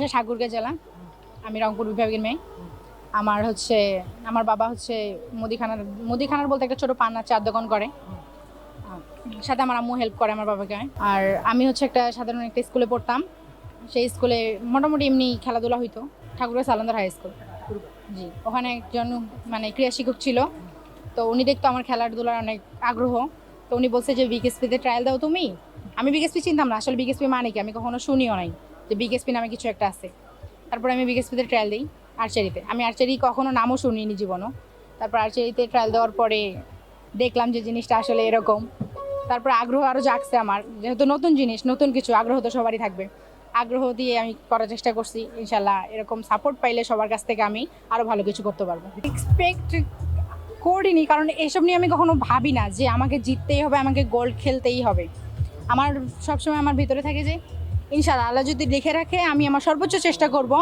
বাসা ঠাকুরগাঁ জেলা আমি রংপুর বিভাগের মেয়ে। আমার হচ্ছে, আমার বাবা হচ্ছে মুদিখানার মুদিখানার বলতে একটা ছোট পান্নার চার দোকান করে। সাথে আমার আম্মু হেল্প করে আমার বাবাকে। আর আমি হচ্ছে একটা সাধারণ একটা স্কুলে পড়তাম। সেই স্কুলে মোটামুটি এমনি খেলাধুলা হইতো। ঠাকুরগাঁ সালান্দার হাই স্কুল জি, ওখানে একজন মানে ক্রীড়া শিক্ষক ছিল। তো উনি দেখতো আমার খেলাধুলার অনেক আগ্রহ। তো উনি বলছে যে বিকেএসপিতে ট্রায়াল দাও তুমি। আমি বিকেএসপি চিনতাম না। আসলে বিকেএসপি মানে কি? আমি কখনো শুনিও নাই। যে বিকেএসপি নামে কিছু একটা আছে। তারপরে আমি বিকেএসপিতে ট্রায়াল দিই আর্চারিতে আমি আর্চারি কখনো নামও শুনিনি জীবনও। তারপর আর্চারিতে ট্রায়াল দেওয়ার পরে দেখলাম যে জিনিসটা আসলে এরকম। তারপর আগ্রহ আরও জাগছে আমার। যেহেতু নতুন জিনিস, নতুন কিছু, আগ্রহ তো সবারই থাকবে। আগ্রহ দিয়ে আমি করার চেষ্টা করছি ইনশাল্লাহ এরকম সাপোর্ট পাইলে সবার কাছ থেকে আমি আরও ভালো কিছু করতে পারব। এক্সপেক্ট করিনি, কারণ এসব নিয়ে আমি কখনো ভাবি না যে আমাকে জিততেই হবে, আমাকে গোল্ড খেলতেই হবে। আমার সবসময় আমার ভিতরে থাকে যে ইনশাল্লাহ আল্লাহ যদি দেখে রাখে, আমি আমার সর্বোচ্চ চেষ্টা করব।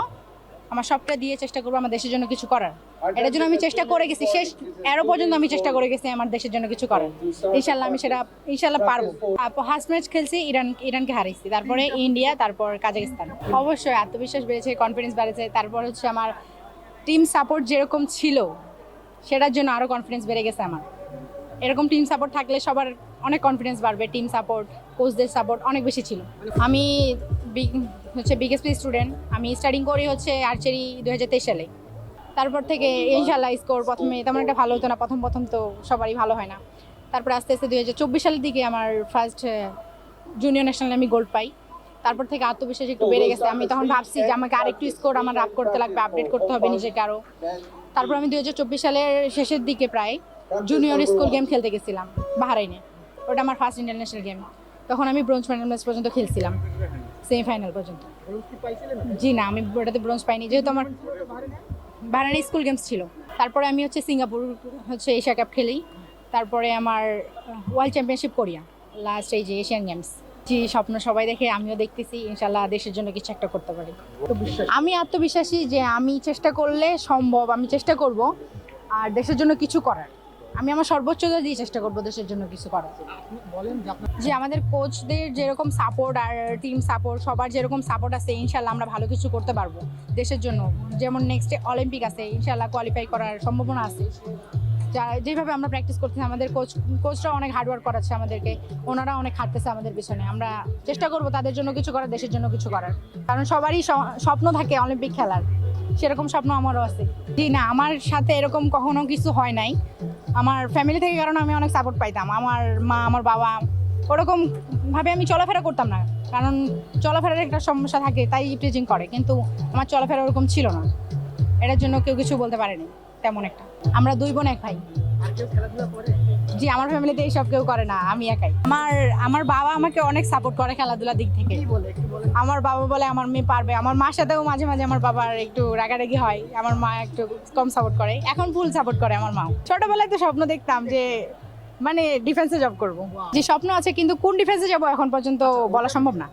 আমার সবটা দিয়ে চেষ্টা করব আমার দেশের জন্য কিছু করার। এটার জন্য আমি চেষ্টা করে গেছি। শেষ এরও পর্যন্ত আমি চেষ্টা করে গেছি আমার দেশের জন্য কিছু করার। ইনশাল্লাহ আমি সেটা ইনশাল্লাহ পারব। ফার্স্ট ম্যাচ খেলছি, ইরান, ইরানকে হারিয়েছি তারপরে ইন্ডিয়া, তারপর কাজাকিস্তান অবশ্যই আত্মবিশ্বাস বেড়েছে কনফিডেন্স বেড়েছে। তারপর হচ্ছে আমার টিম সাপোর্ট যেরকম ছিল, সেটার জন্য আরও কনফিডেন্স বেড়ে গেছে আমার। এরকম টিম সাপোর্ট থাকলে সবার অনেক কনফিডেন্স বাড়বে টিম সাপোর্ট কোচদের সাপোর্ট অনেক বেশি ছিল। আমি হচ্ছে বিগেসপি স্টুডেন্ট আমি স্টাডিং করি হচ্ছে আর্চারি দু হাজার তেইশ সালে। তারপর থেকে ইনশাল্লাহ স্কোর প্রথমে তেমন একটা ভালো হতো না, প্রথম প্রথম তো সবারই ভালো হয় না। তারপর আস্তে আস্তে দুই হাজার চব্বিশ সালের দিকে আমার ফার্স্ট জুনিয়র ন্যাশনালে আমি গোল্ড পাই। তারপর থেকে আত্মবিশ্বাস একটু বেড়ে গেছে। আমি তখন ভাবছি যে আমাকে আরেকটু স্কোর আমার আপ করতে লাগবে আপডেট করতে হবে নিজেকে আরও তারপর আমি দুই হাজার চব্বিশ সালের শেষের দিকে প্রায় জুনিয়র স্কুল গেম খেলতে গেছিলাম বাহারাইনে ওটা আমার ফার্স্ট ইন্টারন্যাশনাল গেম তখন আমি ব্রোঞ্জ ফাইনাল ম্যাচ পর্যন্ত খেলছিলাম। সেমিফাইনাল পর্যন্ত। জি না, আমি ওটাতে ব্রোঞ্জ পাইনি। যেহেতু আমার বাহারাইনে স্কুল গেমস ছিল। তারপরে আমি হচ্ছে সিঙ্গাপুর, হচ্ছে এশিয়া কাপ খেলি তারপরে আমার ওয়ার্ল্ড চ্যাম্পিয়নশিপ কোরিয়া। লাস্ট এই যে এশিয়ান গেমস জি, স্বপ্ন সবাই দেখে, আমিও দেখতেছি। ইনশাল্লাহ দেশের জন্য কিছু একটা করতে পারি। আমি আত্মবিশ্বাসী যে আমি চেষ্টা করলে সম্ভব, আমি চেষ্টা করব। আর দেশের জন্য কিছু করার। আমি আমার সর্বোচ্চ দিয়ে চেষ্টা করব দেশের জন্য কিছু করার। যে আমাদের কোচদের যেরকম সাপোর্ট আর টিম সাপোর্ট সবার যেরকম সাপোর্ট আছে, ইনশাল্লাহ আমরা ভালো কিছু করতে পারব দেশের জন্য। যেমন নেক্সট অলিম্পিক আছে, ইনশাল্লাহ কোয়ালিফাই করার সম্ভাবনা আছে। যেভাবে আমরা প্র্যাকটিস করতেছি, আমাদের কোচ কোচরা অনেক হার্ডওয়ার্ক করাচ্ছে আমাদেরকে ওনারা অনেক খাটতেছে আমাদের পিছনে। আমরা চেষ্টা করব তাদের জন্য কিছু করার, দেশের জন্য কিছু করার। কারণ সবারই স্বপ্ন থাকে অলিম্পিক খেলার। সেরকম স্বপ্ন আমারও আছে। জি না, আমার সাথে এরকম কখনো কিছু হয় নাই। আমার ফ্যামিলি থেকে কারণ আমি অনেক সাপোর্ট পাইতাম। আমার মা, আমার বাবা, ওরকম ভাবে আমি চলাফেরা করতাম না। কারণ চলাফেরার একটা সমস্যা থাকে, তাই টিচিং করে। কিন্তু আমার চলাফেরা ওরকম ছিল না। এটার জন্য কেউ কিছু বলতে পারেনি। তেমন একটা। আমরা দুই বোন এক ভাই। জি আমার ফ্যামিলিতে এইসব কেউ করে না আমি একাই। আমার আমার বাবা আমাকে অনেক সাপোর্ট করে খেলাধুলার দিক থেকে। আমার বাবা বলে আমার মেয়ে পারবে। আমার মার সাথেও মাঝে মাঝে আমার বাবার একটু রাগারাগি হয়। আমার মা একটু কম সাপোর্ট করে। এখন ফুল সাপোর্ট করে আমার মাও। ছোটবেলায় তো স্বপ্ন দেখতাম যে মানে ডিফেন্সে জব করব। যে স্বপ্ন আছে কিন্তু কোন ডিফেন্সে যাব এখন পর্যন্ত বলা সম্ভব না।